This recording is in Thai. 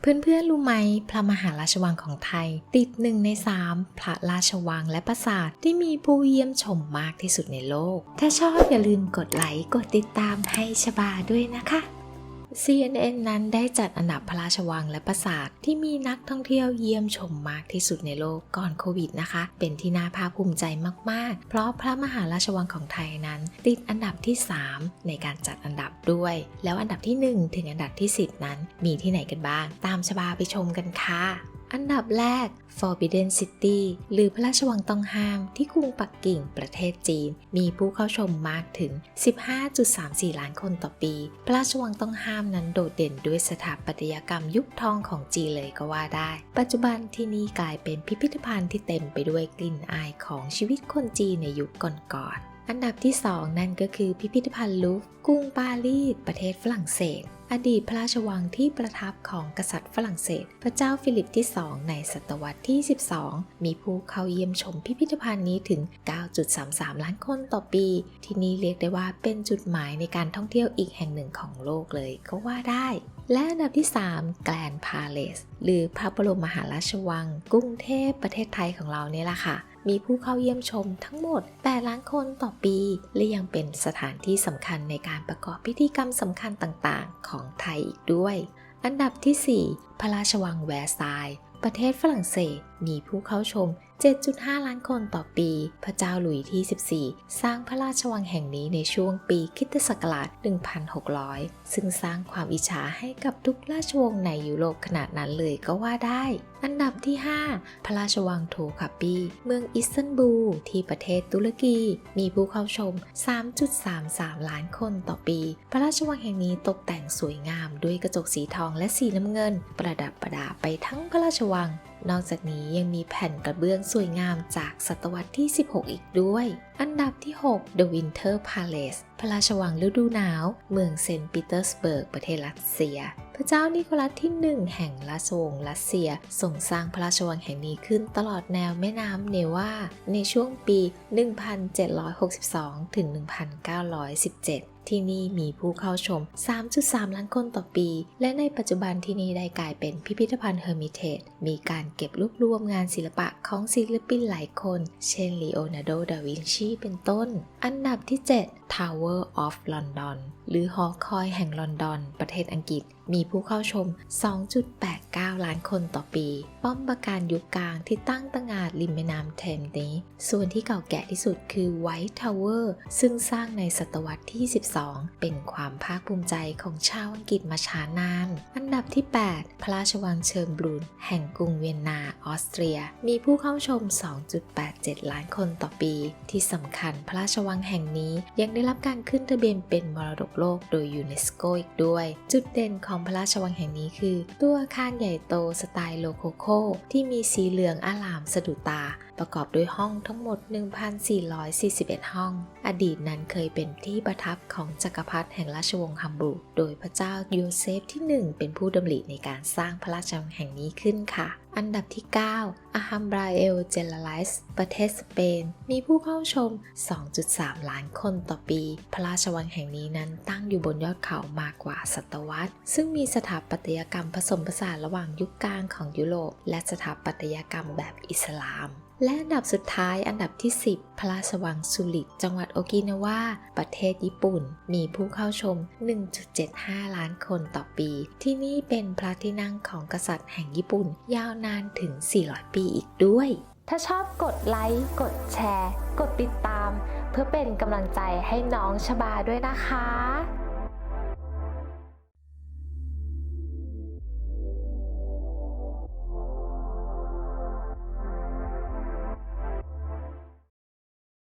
เพื่อนๆ รู้ไหม พระมหาราชวังของไทย ติดหนึ่งในสามพระราชวังและปราสาทที่มีผู้เยี่ยมชมมากที่สุดในโลก ถ้าชอบอย่าลืมกดไลค์ กดติดตามให้ชบาด้วยนะคะ CNN นั้นได้จัดอันดับพระราชวังและปราสาทที่มีนักท่องเที่ยวเยี่ยมชมมากที่สุดในโลกก่อนโควิดนะคะ เป็นที่น่าภาคภูมิใจมากๆ เพราะพระมหาราชวังของไทยนั้น ติดอันดับที่ 3 ในการจัดอันดับด้วย แล้วอันดับที่ 1 ถึงอันดับที่ 10 นั้น มีที่ไหนกันบ้าง ตามชบาไปชมกันค่ะ อันดับแรก Forbidden City หรือพระราชวังต้องห้ามที่กรุงปักกิ่งประเทศจีน มีผู้เข้าชมมากถึง 15.34 ล้านคนต่อปี พระราชวังต้องห้ามนั้นโดดเด่นด้วยสถาปัตยกรรมยุคทองของจีนเลยก็ว่าได้ ปัจจุบันที่นี่กลายเป็นพิพิธภัณฑ์ที่เต็มไปด้วยกลิ่นอายของชีวิตคนจีนในยุคก่อนๆ อันดับที่ 2 นั่นก็คือพิพิธภัณฑ์ลูฟ์กรุงปารีสประเทศฝรั่งเศส อดีตพระราชวังที่ประทับของกษัตริย์ฝรั่งเศส พระเจ้าฟิลิปที่ 2 ในศตวรรษที่ 12 มีผู้เข้าเยี่ยมชมพิพิธภัณฑ์นี้ถึง 9.33 ล้านคนต่อปี ที่นี่เรียกได้ว่าเป็นจุดหมายในการท่องเที่ยวอีกแห่งหนึ่งของโลกเลยก็ว่าได้และอันดับที่ 3 แกลนพาเลส หรือพระบรมมหาราชวัง กรุงเทพประเทศไทยของเราเนี่ยแหละค่ะ มีผู้เข้าเยี่ยมชมทั้งหมด 8 ล้านคนต่อปี และยังเป็นสถานที่สำคัญในการประกอบพิธีกรรมสำคัญต่างๆ ของไทยอีกด้วย อันดับที่ 4 พระราชวังแวร์ซายประเทศฝรั่งเศส มีผู้เข้าชม 7.5 ล้านคนต่อปี พระเจ้าหลุยที่ 14 สร้างพระราชวังแห่งนี้ในช่วงปีคิตศักราช 1600 ซึ่งสร้างความอิจฉาให้กับทุกราชวงศ์ในยุโรปขนาดนั้นเลยก็ว่าได้ อันดับที่ 5 พระราชวังโทคาปีเมืองอิสตันบูลที่ประเทศตุรกี มีผู้เข้าชม 3.33 ล้านคนต่อปี พระราชวังแห่งนี้ตกแต่งสวยงามด้วยกระจกสีทองและสีน้ำเงิน ประดับประดาไปทั้งพระราชวัง นอกจากนี้ยังมีแผ่นกระเบื้องสวยงามจากศตวรรษที่ 16 อีกด้วย อันดับที่ 6 The Winter Palace พระราชวังฤดูหนาว เมืองเซนต์ปีเตอร์สเบิร์ก ประเทศรัสเซีย พระเจ้านิโคลัสที่1แห่งราชวงศ์รัสเซียทรงสร้างพระราชวังแห่งนี้ขึ้นตลอดแนวแม่น้ำเนวาในช่วงปี 1762 ถึง 1917ที่นี่มีผู้เข้าชม 3.3 ล้านคนต่อปี และในปัจจุบันที่นี่ได้กลายเป็นพิพิธภัณฑ์เฮอร์มิเทจ มีการเก็บรวบรวมงานศิลปะของศิลปินหลายคน เช่นลีโอนาร์โด ดาวินชี เป็นต้น อันดับที่ 7 Tower of London หรือหอคอยแห่งลอนดอน ประเทศอังกฤษ มีผู้เข้าชม 2.89 ล้านคนต่อปี ป้อมปราการยุคกลางที่ตั้งตระหง่านริมแม่น้ำเทมส์นี้ ส่วนที่เก่าแก่ที่สุดคือ White Tower ซึ่งสร้างในศตวรรษที่ 12 เป็นความภาคภูมิใจของชาวอังกฤษมาช้านาน อันดับที่ 8 พระราชวังเชิงบรูนแห่งกรุงเวียนนา ออสเตรีย มีผู้เข้าชม 2.87 ล้านคนต่อปี ที่สำคัญพระราชวังแห่งนี้ยังได้รับการขึ้นทะเบียนเป็นมรดกโลกโดยยูเนสโกอีกด้วย จุดเด่นของพระราชวังแห่งนี้คือ ตัวอาคารใหญ่โตสไตล์โลโคโคที่มีสีเหลืองอลามสะดุดตา ประกอบด้วยห้องทั้งหมด 1,441 ห้อง อดีตนั้นเคยเป็นที่ประทับของจักรพรรดิแห่งราชวงศ์ฮัมบูร์กโดยพระเจ้าโยเซฟที่ 1 เป็นผู้ดำริในการสร้างพระราชวังแห่งนี้ขึ้นค่ะ อันดับที่ 9อาฮัมบราเอลเจลาไลส์ประเทศสเปน มีผู้เข้าชม 2.3 ล้านคนต่อปี พระราชวังแห่งนี้นั้นตั้งอยู่บนยอดเขามากกว่าศตวรรษ ซึ่งมีสถาปัตยกรรมผสมผสานระหว่างยุคกลางของยุโรปและสถาปัตยกรรมแบบอิสลาม และอันดับสุดท้ายอันดับที่ 10 พระราชวังสุริจังหวัดโอกินาวาประเทศญี่ปุ่น มีผู้เข้าชม 1.75 ล้านคนต่อปี ที่นี่เป็นพระที่นั่งของกษัตริย์แห่งญี่ปุ่น ยาวนานถึง 400 ปีอีกด้วย ถ้าชอบกดไลค์กดแชร์ กดติดตาม เพื่อเป็นกำลังใจให้น้องชบาด้วยนะคะ